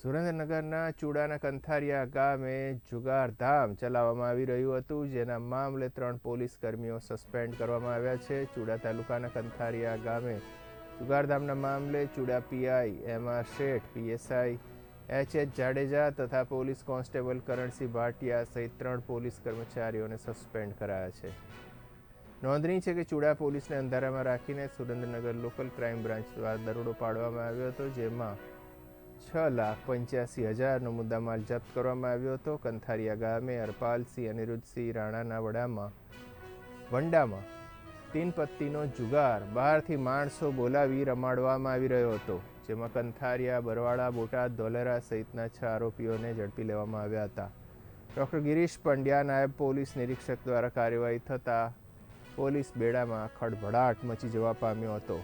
સુરેન્દ્રનગરના ચૂડાના કંથારિયા ગામે જુગારધામ ચલાવવામાં આવી રહ્યું હતું, જેના મામલે ત્રણ પોલીસ કર્મીઓ સસ્પેન્ડ કરવામાં આવ્યા છે. ચૂડા તાલુકાના કંથારિયા ગામે જુગારધામના મામલે Chuda PI M R Sheth, PSI H H Jadeja તથા પોલીસ કોન્સ્ટેબલ કરણસિંહ ભાટિયા સહિત ત્રણ પોલીસ કર્મચારીઓને સસ્પેન્ડ કરાયા છે. નોંધનીય છે કે ચૂડા પોલીસને અંધારામાં રાખીને સુરેન્દ્રનગર લોકલ ક્રાઇમ બ્રાન્ચ દ્વારા દરોડો પાડવામાં આવ્યો હતો, જેમાં છ લાખ પંચ્યાસી હજારનો મુદ્દામાલ જપ્ત કરવામાં આવ્યો હતો. કંથારિયા ગામે હરપાલસિંહ અનિરુદ્ધસિંહ રાણાના વડામાં, વંડામાં તીન પત્તીનો જુગાર બહારથી માણસો બોલાવી રમાડવામાં આવી રહ્યો હતો, જેમાં કંથારિયા બરવાડા બોટાદ, ધોલેરા સહિતના છ આરોપીઓને ઝડપી લેવામાં આવ્યા હતા. ડૉક્ટર ગિરીશ પંડ્યા નાયબ પોલીસ નિરીક્ષક દ્વારા કાર્યવાહી થતાં પોલીસ બેડામાં ખળભળાટ મચી જવા પામ્યો હતો.